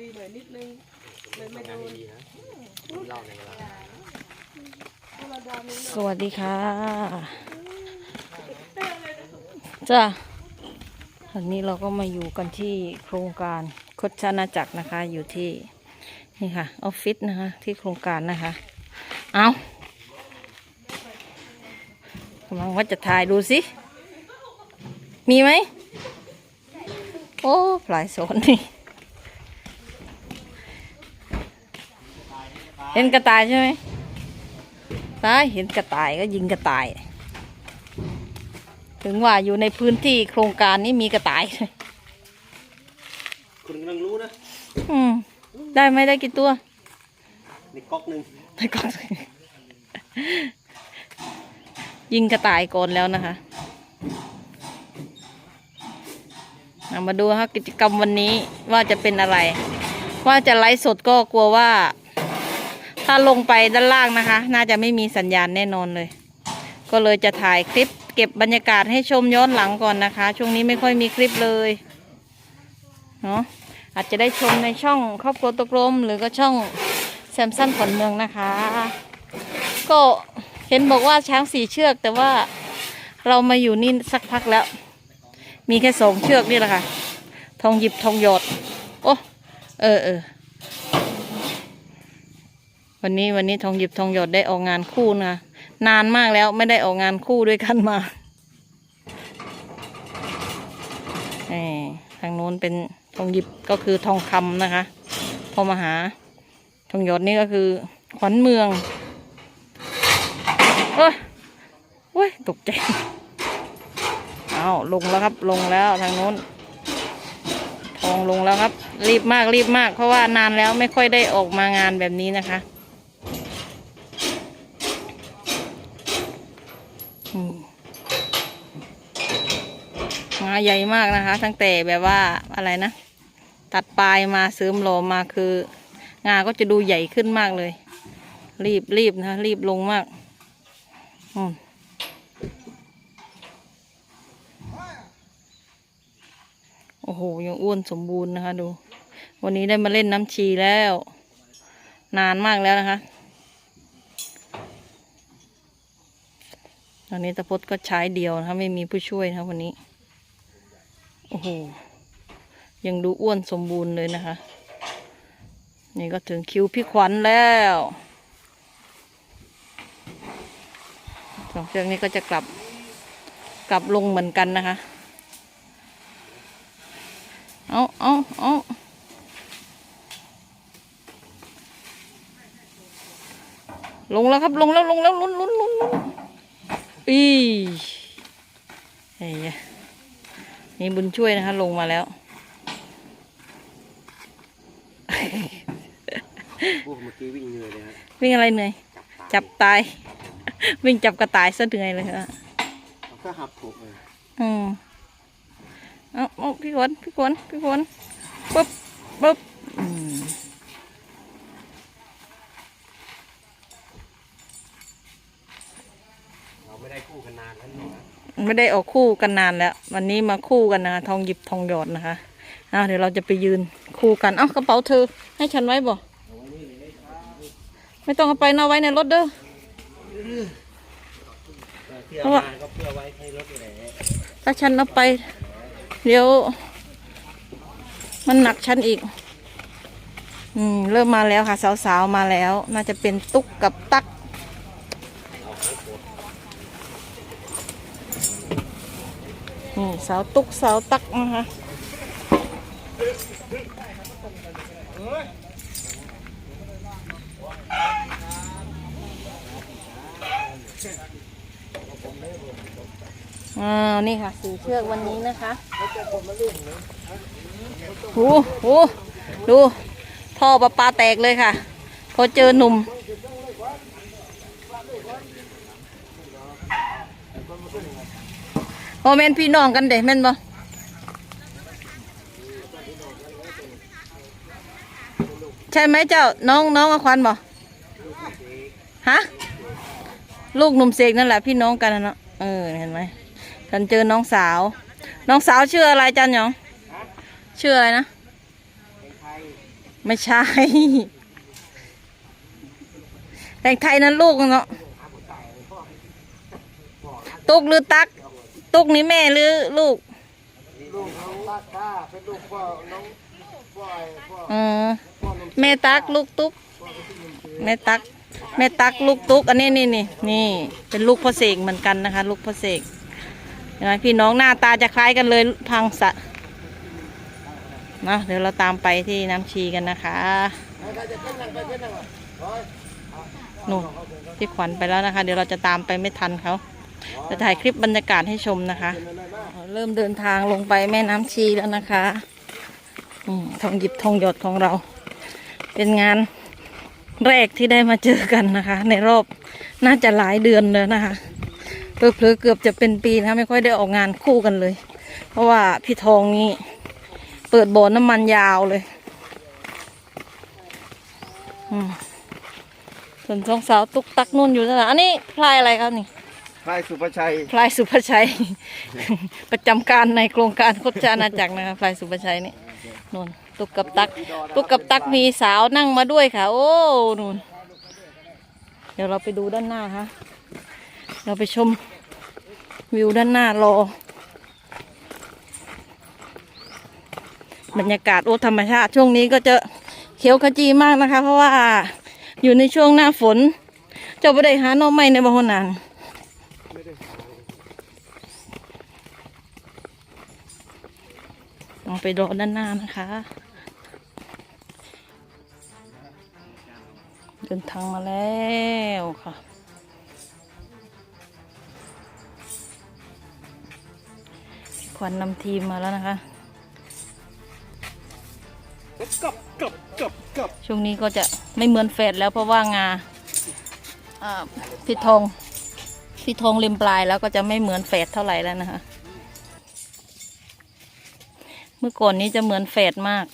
ดีหน่อยนิดนึง เลยไม่โดนดีนะเล่าในเวลาธรรมดานี่สวัสดีค่ะจ้าวันนี้เราก็มาอยู่กันที่โครงการคดชานาจักรนะคะ อยู่ที่นี่ค่ะออฟฟิศนะคะ ที่โครงการนะคะ เอากำลังว่าจะถ่ายดูสิ มีไหม โอ้ปลายสนนี่ เห็นกระต่ายใช่ไหมตายเห็นกระต่ายก็ยิงกระต่าย ถึงว่าอยู่ในพื้นที่โครงการนี้มีกระต่ายคุณกำลังรู้นะ อืม ได้ไหมได้กี่ตัวในก๊อกหนึ่งได้ก่อนยิงกระต่ายก่อนแล้วนะคะเอามาดูครับกิจกรรมวันนี้ว่าจะเป็นอะไร ว่าจะไลฟ์สดก็กลัวว่า ถ้าลงไปด้านล่างนะคะ น่าจะไม่มีสัญญาณแน่นอนเลย ก็เลยจะถ่ายคลิปเก็บบรรยากาศให้ชมย้อนหลังก่อนนะคะ ช่วงนี้ไม่ค่อยมีคลิปเลยเนาะอาจจะได้ชมในช่องครอบครัวตกลมหรือก็ช่องแซมสันขนเมืองนะคะ ก็เห็นบอกว่าช้างสี่เชือก แต่ว่าเรามาอยู่นี่สักพักแล้ว มีแค่สองเชือกนี่แหละค่ะ ทองหยิบทองหยดโอ้เออเออ วันนี้วันนี้ทองหยิบทองหยอดได้ออกงานคู่นะนานมากแล้วไม่ได้ออกงานคู่ด้วยกันมาทางโน้นเป็นทองหยิบก็คือทองคำนะคะ พอมาหา ทองหยดนี่ก็คือ ขวัญเมืองโอ้ยโอ้ยตกใจเอาลงแล้วครับลงแล้วทางโน้น ทองลงแล้วครับ รีบมากรีบมาก เพราะว่านานแล้วไม่ค่อยได้ออกมางานแบบนี้นะคะอืมงา ใหญ่มากนะคะ ตั้งแต่แบบว่าอะไรนะ ตัดปลายมาเสริมโลมาคืองาก็จะดูใหญ่ขึ้นมากเลย รีบรีบนะ รีบลงมากอืมโอ้โห ยังอ้วนสมบูรณ์นะคะ ดู วันนี้ได้มาเล่นน้ำชีแล้ว นานมากแล้วนะคะ ตอนนี้ตะพดก็ใช้เดียวนะคะ ไม่มีผู้ช่วยนะวันนี้ หยังดูอ้วนสมบูรณ์เลยนะคะ นี่ก็ถึงคิวพี่ขวัญแล้วสองเชือกนี้ก็จะกลับกลับลงเหมือนกันนะคะ เอาเอาเอาลงแล้วครับลงแล้วลงแล้วลุ้นลุ้นลุ้นลุ้นอีเฮ้ย นี่บุญช่วยนะคะ ลงมาแล้วพวกเมื่อกี้วิ่งเหนื่อยเลยฮะวิ่งอะไรเหนื่อย จับตาย วิ่งจับกระต่ายซะเหนื่อยเลยค่ะเขาก็หับถูกเลยอืมเอาเอาพี่ขวัญพี่ขวัญพี่ขวัญปุ๊บปุ๊บอืม เราไม่ได้คู่กันนานแล้วนี่นะ ไม่ได้ออกคู่กันนานแล้ว วันนี้มาคู่กันนะคะทองหยิบทองหยอดนะคะอ่าเดี๋ยวเราจะไปยืนคู่กันเอ้ากระเป๋าเธอ ให้ฉันไว้บ่ไม่ต้องเอาไปนะเอาไว้ในรถเด้อเพื่อเพราะว่ามาก็เพื่อไว้ให้รถเลยถ้าฉันเอาไป เดี๋ยว มันหนักฉันอีก อืมเริ่มมาแล้วค่ะ สาวๆมาแล้ว น่าจะเป็นตุ๊กกับตั๊ก นี่สาวตุ๊กสาวตักนะคะอ่านี่ค่ะสีเชือกวันนี้นะคะโอ้โหดู ท่อประปาแตกเลยค่ะ พอเจอหนุ่ม โอแมนพี่น้องกันเด้แม่นบ่ใช่ไหมเจ้าน้องน้องอควันบ่ฮะลูกหนุ่มเสกนั่นแหละพี่น้องกันนะเนาะเออเห็นไหมฉันเจอน้องสาว น้องสาวชื่ออะไรจันหยองชื่ออะไรนะไทยไม่ใช่แต่งไทยนั้นลูกเนาะตุกหรือตัก ตุกนี่แม่หรือลูก ลูกน้องลาก้าเป็นลูกพ่อน้องพ่อไอ้พ่ออ๋อแม่ตักลูกตุกแม่ตักแม่ตักลูกตุกอันนี้นี่นี่นี่เป็นลูกพ่อเสกเหมือนกันนะคะ ลูกพ่อเสกเห็นไหมพี่น้องหน้าตาจะคล้ายกันเลยพังสะนะเดี๋ยวเราตามไปที่น้ำชีกันนะคะนู่นพี่ขวัญไปแล้วนะคะ เดี๋ยวเราจะตามไปไม่ทันเขา จะถ่ายคลิปบรรยากาศให้ชมนะคะ เริ่มเดินทางลงไปแม่น้ำชีแล้วนะคะทองหยิบทองหยดของเรา เป็นงานแรกที่ได้มาเจอกันนะคะ ในรอบน่าจะหลายเดือนเลยนะคะเพลอๆเกือบจะเป็นปีนะไม่ค่อยได้ออกงานคู่กันเลย เพราะว่าพี่ทองนี่เปิดบ่อน้ำมันยาวเลยส่วนสองสาวตุกตักนุ่นอยู่นั่นนะอันนี้พลายอะไรครับนี่ พลายสุภชัยพลายสุภชัย ประจำการในโครงการโคจรอาณาจักรนะคะพลายสุภชัยนี่นู่นตุกกับตัก ตุกกับตักมีสาวนั่งมาด้วยค่ะ โอ้นู่นเดี๋ยวเราไปดูด้านหน้าค่ะเราไปชมวิวด้านหน้ารอบรรยากาศโอ้ธรรมชาติช่วงนี้ก็จะเขียวขจีมากนะคะ เพราะว่าอยู่ในช่วงหน้าฝน เจ้าไปได้หาหน่อไม้ในบางคนนาน ลองไปรอด้านหน้านะคะ เดินทางมาแล้วค่ะควันนำทีมมาแล้วนะคะ กับกับกับกับช่วงนี้ก็จะไม่เหมือนแฟดแล้วเพราะว่างาอ่าพี่ทองพี่ทองริมปลายแล้วก็จะไม่เหมือนแฟดเท่าไหร่แล้วนะคะเมื่อก่อนนี้จะเหมือนแฟดมาก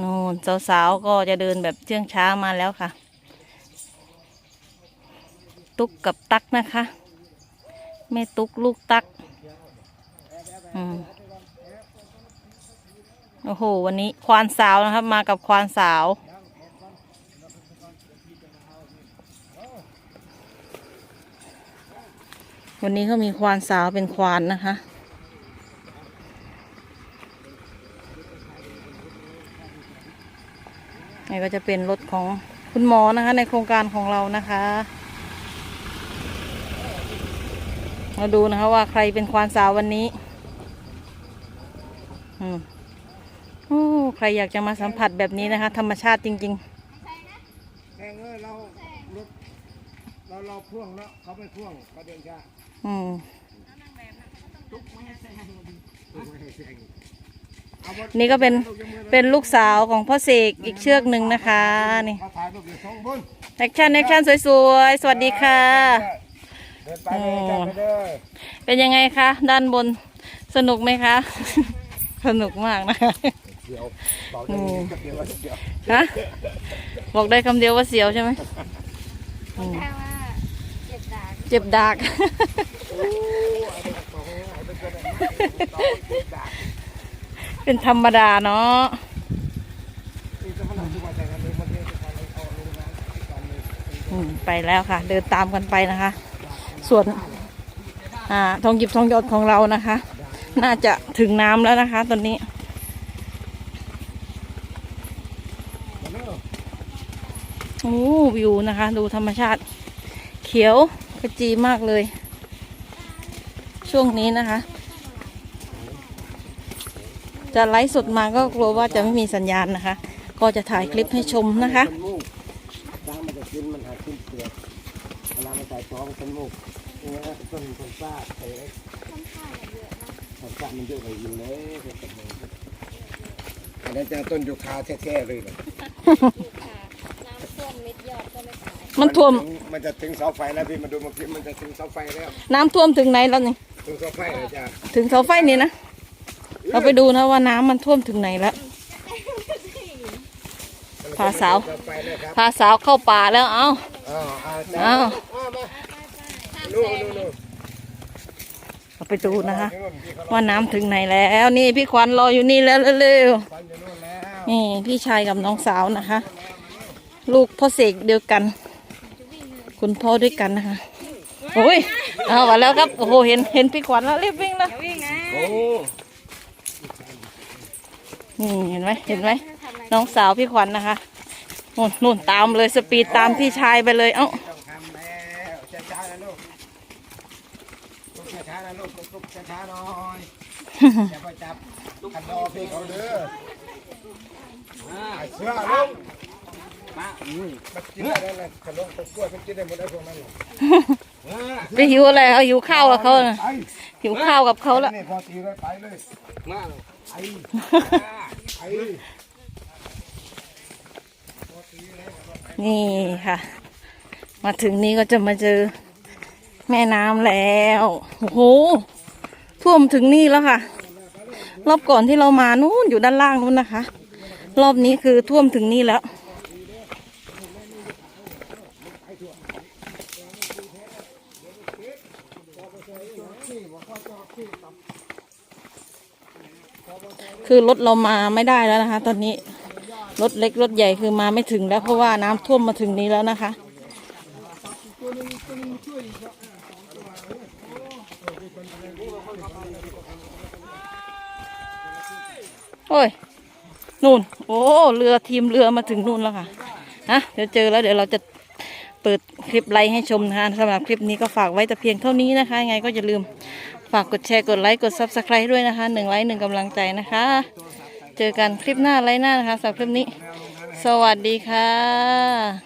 นู่นสาวๆก็จะเดินแบบเชื่องช้ามาแล้วค่ะ ตุ๊กกับตักนะคะ แม่ตุ๊กลูกตักอืมโอ้โห วันนี้ควานสาวนะครับ มากับควานสาว วันนี้เขามีควานสาวเป็นควานนะคะ นี่ก็จะเป็นรถของคุณหมอนะคะ ในโครงการของเรานะคะ มาดูนะคะว่าใครเป็นควานสาววันนี้อืมโอ้ใครอยากจะมาสัมผัสแบบนี้นะคะ ธรรมชาติจริงแข่งเอ้ยเรารถเราเราพ่วงเนาะเขาไม่พ่วงเขาเดินช้าๆ อืม นี่ก็เป็นเป็นลูกสาวของพ่อเสกอีกเชือกหนึ่งนะคะนี่เขาถ่ายรูปอยู่สองบนแอคชั่นแอคชั่นสวยๆ สวัสดีค่ะเดินไปเลยจับไปเลยเป็นยังไงคะด้านบนสนุกไหมคะ สนุกมากนะคะเดี๋ยวบอกจะมีกับเดียวว่าเดียวฮะบอกได้คำเดียวว่าเสียวใช่ไหมอืมแค่ว่าเจ็บดากเจ็บดาก เป็นธรรมดาเนาะไปแล้วค่ะ เดินตามกันไปนะคะ ส่วนอ่าทองหยิบทองหยอดของเรานะคะ น่าจะถึงน้ำแล้วนะคะ ตอนนี้โอ้วิวนะคะ ดูธรรมชาติ เขียวขจีมากเลย ช่วงนี้นะคะ จะไลฟ์สดมาก็กลัวว่าจะไม่มีสัญญาณนะคะ ก็จะถ่ายคลิปให้ชมนะคะเป็นมูกดังมันจะขึ้นมันหาขึ้นเปลือกเวลามันใส่ท้องเป็นมูกเนี่ยต้นต้นฟ้าใส่ไอ้ต้นฟ้ามันเยอะไปยินเลยเป็นต้นเลยอันนี้จะต้นยูคาแท้ๆเลยเหรอมันท่วม มันจะถึงเสาไฟแล้วพี่มาดูเมื่อกี้มันจะถึงเสาไฟแล้ว น้ำท่วมถึงไหนแล้วนี่ ถึงเสาไฟแล้วจ้ะ ถึงเสาไฟนี่นะ เราไปดูนะว่าน้ำมันท่วมถึงไหนแล้ว พาสาวเสาวครับพาสาวเข้าป่าแล้วเอาอ้าวอ้าเราไปดูนะคะ ว่าน้ำถึงไหนแล้ว นี่พี่ขวัญรออยู่นี่แล้วเร็วนี่พี่ชายกับน้องสาวนะคะ ลูกพ่อเสกเดียวกัน คุณพ่อด้วยกันนะคะโอ้ยเอามาแล้วครับ โอ้โห เห็น เห็นพี่ขวัญแล้วรีบวิ่งแล้ววิ่งนะ นี่เห็นไหมเห็นไหมน้องสาวพี่ขวัญนะคะนู่นนู่นตามเลยสปีดตามพี่ชายไปเลยเอ้าต้องทำแล้วช้าๆนะลูกลุกช้าๆนะลูกลุกช้าๆหน่อยอย่าไปจับคันดอพี่เขาเด้อมาเสื้อลุงมาอุ้ยมันกินได้แล้วขนมตะกล้วยมันกินได้หมดได้พวกนั้นหรอ ไปหิวอะไรเขาหิวข้าวกับเขาน่ะไปหิวข้าวกับเขาละนี่พอตีเลยไปเลยมาไปไปนี่ค่ะ มาถึงนี้ก็จะมาเจอแม่น้ำแล้ว โอ้โห ท่วมถึงนี่แล้วค่ะ รอบก่อนที่เรามานู้นอยู่ด้านล่างนู้นนะคะ รอบนี้คือท่วมถึงนี่แล้ว คือรถเรามาไม่ได้แล้วนะคะ ตอนนี้รถเล็กรถใหญ่คือมาไม่ถึงแล้วเพราะว่าน้ำท่วมมาถึงนี้แล้วนะคะ โอ้ยนู่น โอ้เรือทีมเรือมาถึงนู่นแล้วค่ะนะเดี๋ยวเจอแล้วเดี๋ยวเราจะ คลิปไลค์ให้ชมนะคะสำหรับคลิปนี้ก็ฝากไว้แต่เพียงเท่านี้นะคะยังไงก็อย่าลืมฝากกดแชร์กดไลค์กดซับสไคร b e ด้วยนะคะหนึ่งไลค์หนึ่งกำลังใจนะคะ เจอกันคลิปหน้าไลค์หน้านะคะสำหรับคลิปนี้ สวัสดีค่ะ